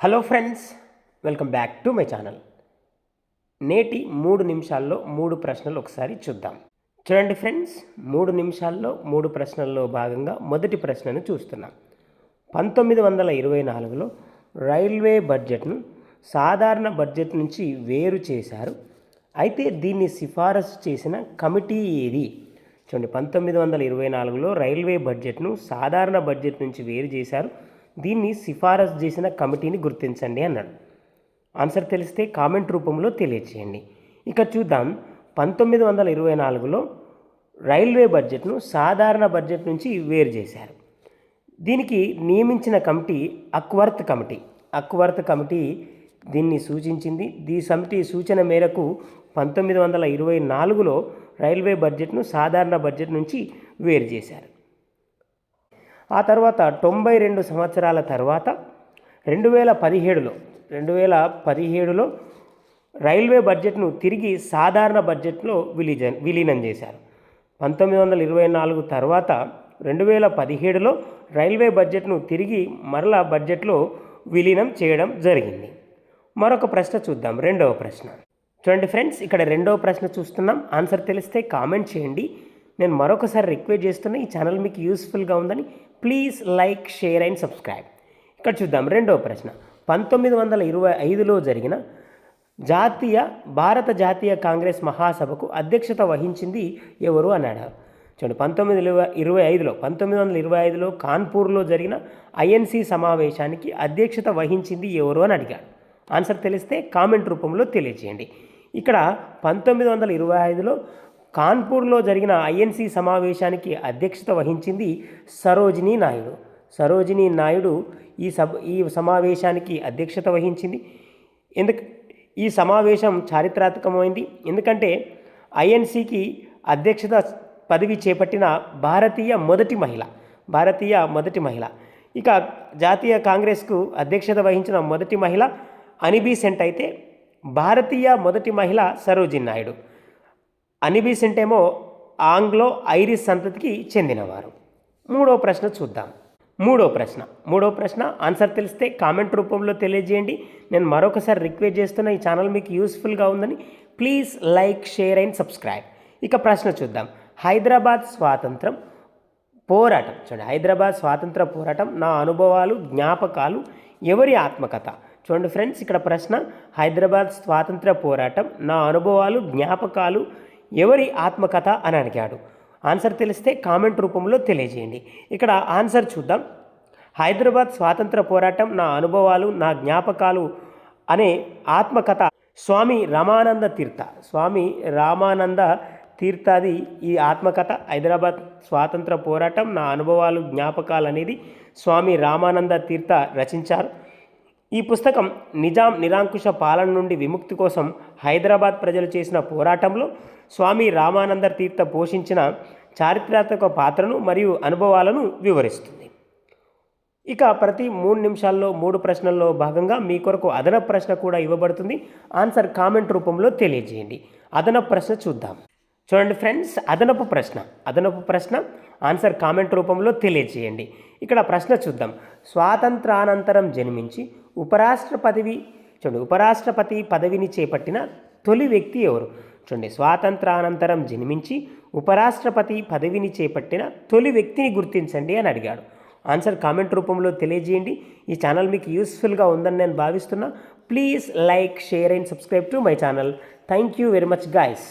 Hello friends welcome back to my channel. నేటి మూడు నిమిషాల్లో మూడు ప్రశ్నలు ఒకసారి చూద్దాం. చూడండి ఫ్రెండ్స్ మూడు నిమిషాల్లో మూడు ప్రశ్నల్లో భాగంగా మొదటి ప్రశ్నను చూస్తున్నాం. పంతొమ్మిది వందల ఇరవై నాలుగులో రైల్వే బడ్జెట్ను సాధారణ బడ్జెట్ నుంచి వేరు చేశారు. అయితే దీన్ని సిఫారసు చేసిన కమిటీ ఏది? చూడండి పంతొమ్మిది వందల ఇరవై నాలుగులో రైల్వే బడ్జెట్ను సాధారణ బడ్జెట్ నుంచి వేరు చేశారు. దీన్ని సిఫారసు చేసిన కమిటీని గుర్తించండి అన్నాడు. ఆన్సర్ తెలిస్తే కామెంట్ రూపంలో తెలియచేయండి. ఇక చూద్దాం. పంతొమ్మిది వందల ఇరవై నాలుగులో రైల్వే బడ్జెట్ను సాధారణ బడ్జెట్ నుంచి వేరు చేశారు. దీనికి నియమించిన committee Acworth committee. Acworth committee దీన్ని సూచించింది. ఈ సమితి సూచన మేరకు పంతొమ్మిది వందల ఇరవై నాలుగులో రైల్వే బడ్జెట్ను సాధారణ బడ్జెట్ నుంచి వేరు చేశారు. ఆ తర్వాత తొంభై రెండు సంవత్సరాల తర్వాత రెండు వేల పదిహేడులో రెండు వేల పదిహేడులో రైల్వే బడ్జెట్ను తిరిగి సాధారణ బడ్జెట్లో విలీజ విలీనం చేశారు. పంతొమ్మిది వందల ఇరవై నాలుగు తర్వాత రెండు వేల పదిహేడులో రైల్వే బడ్జెట్ను తిరిగి మరలా బడ్జెట్లో విలీనం చేయడం జరిగింది. మరొక ప్రశ్న చూద్దాం రెండవ ప్రశ్న. చూడండి ఫ్రెండ్స్ ఇక్కడ రెండవ ప్రశ్న చూస్తున్నాం. ఆన్సర్ తెలిస్తే కామెంట్ చేయండి. నేను మరొకసారి రిక్వెస్ట్ చేస్తున్నా ఈ ఛానల్ మీకు యూస్ఫుల్గా ఉందని please like share and subscribe ఇక్కడ చూద్దాం రెండవ ప్రశ్న. పంతొమ్మిది వందల ఇరవై ఐదులో జరిగిన జాతీయ భారత జాతీయ కాంగ్రెస్ మహాసభకు అధ్యక్షత వహించింది ఎవరు అన్నాడు? చూడండి పంతొమ్మిది ఇరవై ఐదులో పంతొమ్మిది వందల ఇరవై ఐదులో కాన్పూర్లో జరిగిన ఐఎన్సి సమావేశానికి అధ్యక్షత వహించింది ఎవరు అని అడిగాడు. ఆన్సర్ తెలిస్తే కామెంట్ రూపంలో తెలియజేయండి. ఇక్కడ పంతొమ్మిది వందల ఇరవై ఐదులో కాన్పూర్లో జరిగిన ఐఎన్సి సమావేశానికి అధ్యక్షత వహించింది సరోజిని నాయుడు. సరోజిని నాయుడు ఈ సభ ఈ సమావేశానికి అధ్యక్షత వహించింది. ఎందుకు ఈ సమావేశం చారిత్రాత్మకమైంది. ఎందుకంటే ఐఎన్సికి అధ్యక్షత పదవి చేపట్టిన భారతీయ మొదటి మహిళ భారతీయ మొదటి మహిళ. ఇక జాతీయ కాంగ్రెస్కు అధ్యక్షత వహించిన మొదటి మహిళ అనిబీసెంట్ అయితే భారతీయ మొదటి మహిళ సరోజిని నాయుడు. అనిబీసెంట్ ఏమో ఆంగ్లో ఐరిస్ సంతతికి చెందినవారు. మూడో ప్రశ్న చూద్దాం. మూడో ప్రశ్న. మూడో ప్రశ్న ఆన్సర్ తెలిస్తే కామెంట్ రూపంలో తెలియజేయండి. నేను మరొకసారి రిక్వెస్ట్ చేస్తున్న ఈ ఛానల్ మీకు యూస్ఫుల్గా ఉందని please like share and subscribe. ఇక ప్రశ్న చూద్దాం. హైదరాబాద్ స్వాతంత్రం పోరాటం. చూడండి హైదరాబాద్ స్వాతంత్ర పోరాటం నా అనుభవాలు జ్ఞాపకాలు ఎవరి ఆత్మకథ? చూడండి ఫ్రెండ్స్ ఇక్కడ ప్రశ్న హైదరాబాద్ స్వాతంత్ర పోరాటం నా అనుభవాలు జ్ఞాపకాలు ఎవరి ఆత్మకథ అని అడిగాడు. ఆన్సర్ తెలిస్తే కామెంట్ రూపంలో తెలియజేయండి. ఇక్కడ ఆన్సర్ చూద్దాం. హైదరాబాద్ స్వాతంత్ర పోరాటం నా అనుభవాలు నా జ్ఞాపకాలు అనే ఆత్మకథ స్వామి రామానంద తీర్థ. స్వామి రామానంద తీర్థాది ఈ ఆత్మకథ హైదరాబాద్ స్వాతంత్ర పోరాటం నా అనుభవాలు జ్ఞాపకాలు అనేది స్వామి రామానంద తీర్థ రచించారు. ఈ పుస్తకం నిజాం నిరాంకుశ పాలన నుండి విముక్తి కోసం హైదరాబాద్ ప్రజలు చేసిన పోరాటంలో స్వామి రామానంద తీర్థ పోషించిన చారిత్రాత్మక పాత్రను మరియు అనుభవాలను వివరిస్తుంది. ఇక ప్రతి మూడు నిమిషాల్లో మూడు ప్రశ్నల్లో భాగంగా మీ కొరకు అదనపు ప్రశ్న కూడా ఇవ్వబడుతుంది. ఆన్సర్ కామెంట్ రూపంలో తెలియజేయండి. అదనపు ప్రశ్న చూద్దాం. చూడండి ఫ్రెండ్స్ అదనపు ప్రశ్న అదనపు ప్రశ్న ఆన్సర్ కామెంట్ రూపంలో తెలియజేయండి. ఇక్కడ ప్రశ్న చూద్దాం. స్వాతంత్రానంతరం జన్మించి ఉపరాష్ట్రపతివి చూడండి ఉపరాష్ట్రపతి పదవిని చేపట్టిన తొలి వ్యక్తి ఎవరు? చూడండి స్వాతంత్రానంతరం జన్మించి ఉపరాష్ట్రపతి పదవిని చేపట్టిన తొలి వ్యక్తిని గుర్తించండి అని అడిగాడు. ఆన్సర్ కామెంట్ రూపంలో తెలియజేయండి. ఈ ఛానల్ మీకు యూస్ఫుల్గా ఉందని నేను భావిస్తున్నా. Please like share and subscribe to my channel. Thank you very much guys.